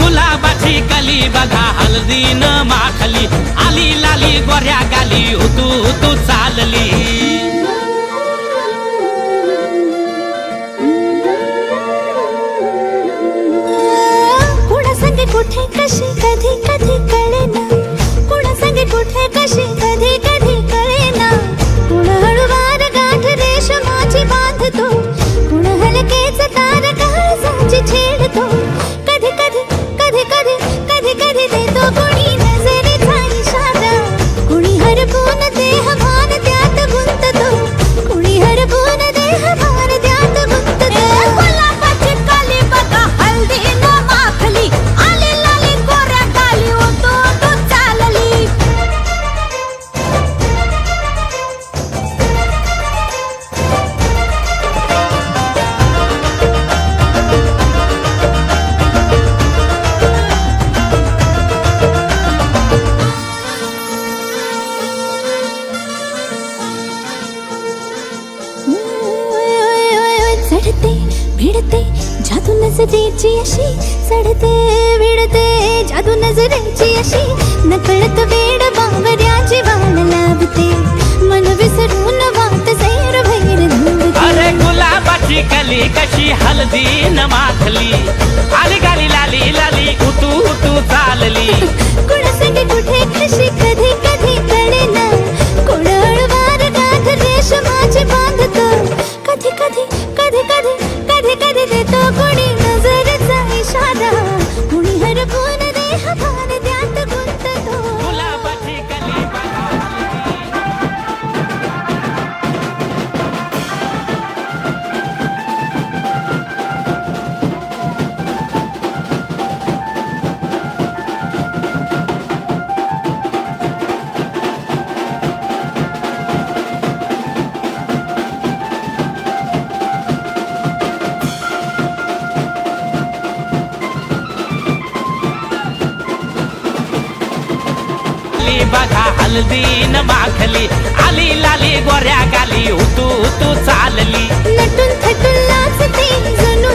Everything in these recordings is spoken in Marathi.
गुलाबाची कली बघा हल्दी न माखली. आली लाली गोऱ्या गाली उतू तुचा तुझ्याशी नकळत वेड बावऱ्याची वाण लाभते. मन विसरून वाट सैर भैर अरे गुलाबाची कली कशी हलदी न माखली. आली गाली लाली लाली उतू उतू चालली. हलदीन माखली आली लाली गोऱ्या गाली उतू उतू चालली. नटून थटून नाचते जणू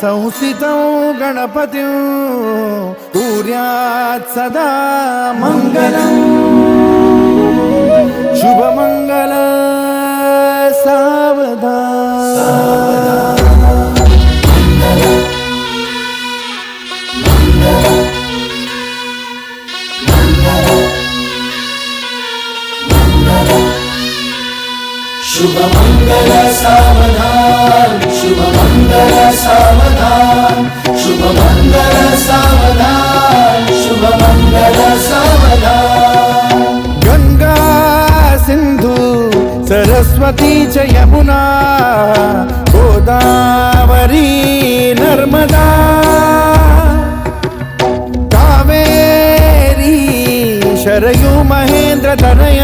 संस्थितौ गणपतिं कुर्यात् सदा मङ्गलम्। शुभमङ्गल सावधा శుభమంగళ సావదా శుభమంగళ సావదా గంగా సింధు సరస్వతి చ యమునా గోదావరి నర్మదా. కావేరీ శరయు మహేంద్ర తనయ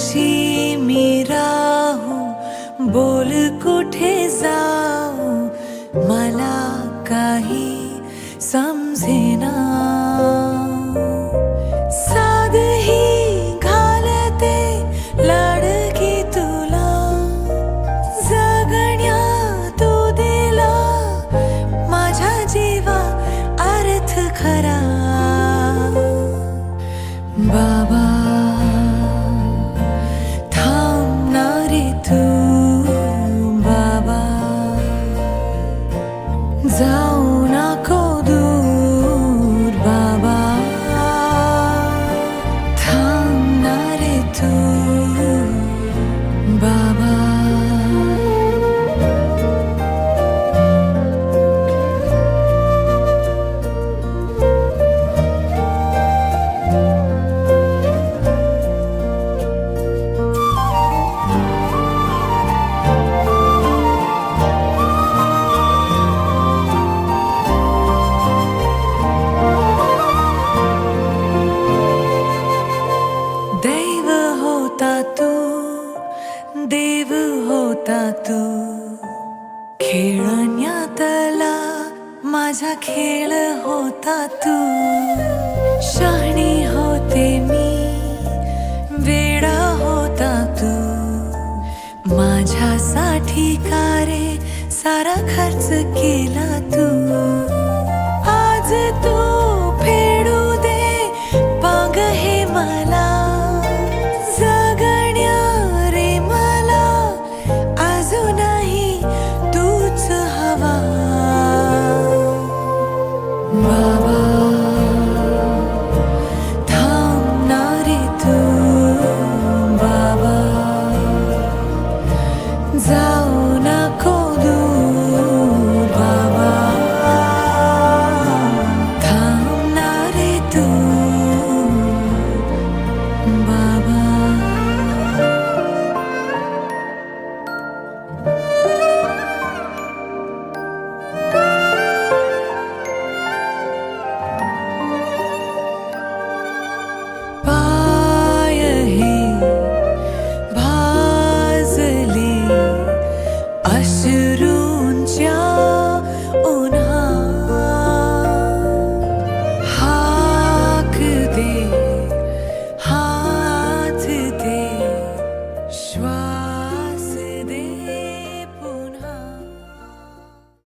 कशी मी राहू बोल कुठे जाऊ तू शहाणी होते मी. वेडा होता तू. माझ्यासाठी कारे सारा खर्च केला